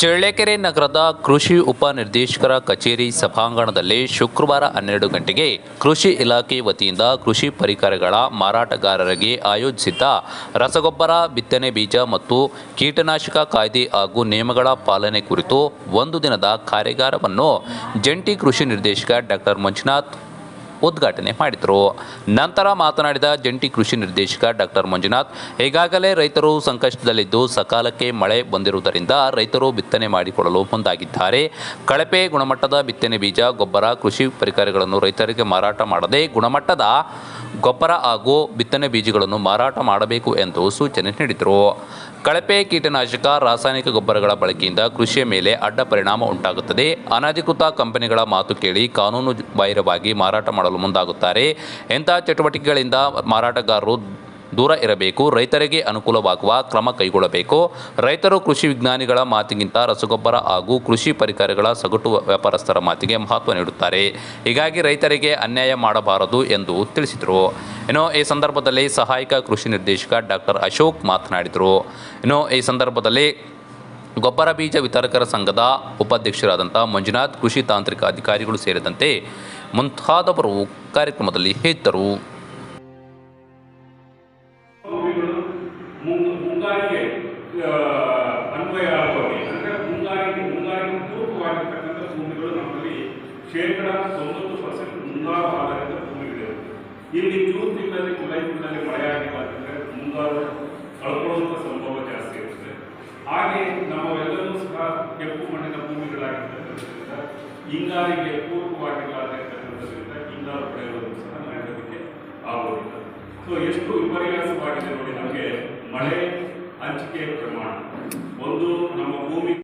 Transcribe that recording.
ಚಳ್ಳಕೆರೆ ನಗರದ ಕೃಷಿ ಉಪನಿರ್ದೇಶಕರ ಕಚೇರಿ ಸಭಾಂಗಣದಲ್ಲಿ ಶುಕ್ರವಾರ ಹನ್ನೆರಡು ಗಂಟೆಗೆ ಕೃಷಿ ಇಲಾಖೆ ವತಿಯಿಂದ ಕೃಷಿ ಪರಿಕರಗಳ ಮಾರಾಟಗಾರರಿಗೆ ಆಯೋಜಿಸಿದ್ದ ರಸಗೊಬ್ಬರ, ಬಿತ್ತನೆ ಬೀಜ ಮತ್ತು ಕೀಟನಾಶಕ ಕಾಯ್ದೆ ಹಾಗೂ ನಿಯಮಗಳ ಪಾಲನೆ ಕುರಿತು ಒಂದು ದಿನದ ಕಾರ್ಯಾಗಾರವನ್ನು ಜಂಟಿ ಕೃಷಿ ನಿರ್ದೇಶಕ ಡಾಕ್ಟರ್ ಮಂಜುನಾಥ್ ಉದ್ಘಾಟನೆ ಮಾಡಿದರು. ನಂತರ ಮಾತನಾಡಿದ ಜಂಟಿ ಕೃಷಿ ನಿರ್ದೇಶಕ ಡಾಕ್ಟರ್ ಮಂಜುನಾಥ್, ಈಗಾಗಲೇ ರೈತರು ಸಂಕಷ್ಟದಲ್ಲಿದ್ದು ಸಕಾಲಕ್ಕೆ ಮಳೆ ಬಂದಿರುವುದರಿಂದ ರೈತರು ಬಿತ್ತನೆ ಮಾಡಿಕೊಳ್ಳಲು ಮುಂದಾಗಿದ್ದಾರೆ. ಕಳಪೆ ಗುಣಮಟ್ಟದ ಬಿತ್ತನೆ ಬೀಜ, ಗೊಬ್ಬರ, ಕೃಷಿ ಪರಿಕರಗಳನ್ನು ರೈತರಿಗೆ ಮಾರಾಟ ಮಾಡದೆ ಗುಣಮಟ್ಟದ ಗೊಬ್ಬರ ಹಾಗೂ ಬಿತ್ತನೆ ಬೀಜಗಳನ್ನು ಮಾರಾಟ ಮಾಡಬೇಕು ಎಂದು ಸೂಚನೆ ನೀಡಿದರು. ಕಳಪೆ ಕೀಟನಾಶಕ, ರಾಸಾಯನಿಕ ಗೊಬ್ಬರಗಳ ಬಳಕೆಯಿಂದ ಕೃಷಿಯ ಮೇಲೆ ಅಡ್ಡ ಪರಿಣಾಮ ಉಂಟಾಗುತ್ತದೆ. ಅನಧಿಕೃತ ಕಂಪನಿಗಳ ಮಾತು ಕೇಳಿ ಕಾನೂನು ಬಾಹಿರವಾಗಿ ಮಾರಾಟ ಮಾಡಲು ಮುಂದಾಗುತ್ತಾರೆ. ಇಂಥ ಚಟುವಟಿಕೆಗಳಿಂದ ಮಾರಾಟಗಾರರು ದೂರ ಇರಬೇಕು, ರೈತರಿಗೆ ಅನುಕೂಲವಾಗುವ ಕ್ರಮ ಕೈಗೊಳ್ಳಬೇಕು. ರೈತರು ಕೃಷಿ ವಿಜ್ಞಾನಿಗಳ ಮಾತಿಗಿಂತ ರಸಗೊಬ್ಬರ ಹಾಗೂ ಕೃಷಿ ಪರಿಕರಗಳ ಸಗಟು ವ್ಯಾಪಾರಸ್ಥರ ಮಾತಿಗೆ ಮಹತ್ವ ನೀಡುತ್ತಾರೆ. ಹೀಗಾಗಿ ರೈತರಿಗೆ ಅನ್ಯಾಯ ಮಾಡಬಾರದು ಎಂದು ತಿಳಿಸಿದರು. ಇನ್ನು ಈ ಸಂದರ್ಭದಲ್ಲಿ ಸಹಾಯಕ ಕೃಷಿ ನಿರ್ದೇಶಕ ಡಾಕ್ಟರ್ ಅಶೋಕ್ ಮಾತನಾಡಿದರು. ಇನ್ನು ಈ ಸಂದರ್ಭದಲ್ಲಿ ಗೊಬ್ಬರ ಬೀಜ ವಿತರಕರ ಸಂಘದ ಉಪಾಧ್ಯಕ್ಷರಾದಂಥ ಮಂಜುನಾಥ್, ಕೃಷಿ ತಾಂತ್ರಿಕ ಅಧಿಕಾರಿಗಳು ಸೇರಿದಂತೆ ಮುಂತಾದವರು ಕಾರ್ಯಕ್ರಮದಲ್ಲಿ ಇದ್ದರು. ಶೇಕಡ ತೊಂಬತ್ತು ಪರ್ಸೆಂಟ್ ಮುಂಗಾರು ಆಧಾರಿತ ಭೂಮಿಗಳಿವೆ ಇಲ್ಲಿ ಜೂನ್ ತಿಂಗಳಲ್ಲಿ, ಜುಲೈ ತಿಂಗಳಲ್ಲಿ ಮಳೆ ಆಗಿಲ್ಲ ಅಂತಂದರೆ ಮುಂಗಾರು ಕಳ್ಕೊಳ್ಳುವಂಥ ಸಂಭವ ಜಾಸ್ತಿ ಇರುತ್ತೆ ಹಾಗೆ ನಾವೆಲ್ಲರೂ ಸಹ ಕೆಂಪು ಮಣ್ಣಿನ ಭೂಮಿಗಳಾಗಿರ್ತಕ್ಕಂಥದ್ರಿಂದ ಹಿಂಗಾರಿಗೆ ಪೂರ್ವವಾಗಿಲ್ಲ ಅಂತಕ್ಕಂಥದ್ರಿಂದ ಹಿಂಗಾರು ಬೆಳೆಗಳನ್ನು ಸಹ ನಡೆಯೋದಕ್ಕೆ ಆಗೋದಿಲ್ಲ. ಸೊ ಎಷ್ಟು ವಿಪರ್ಯಾಸವಾಗಿದೆ ನೋಡಿ ನಮಗೆ ಮಳೆ ಹಂಚಿಕೆ ಪ್ರಮಾಣ.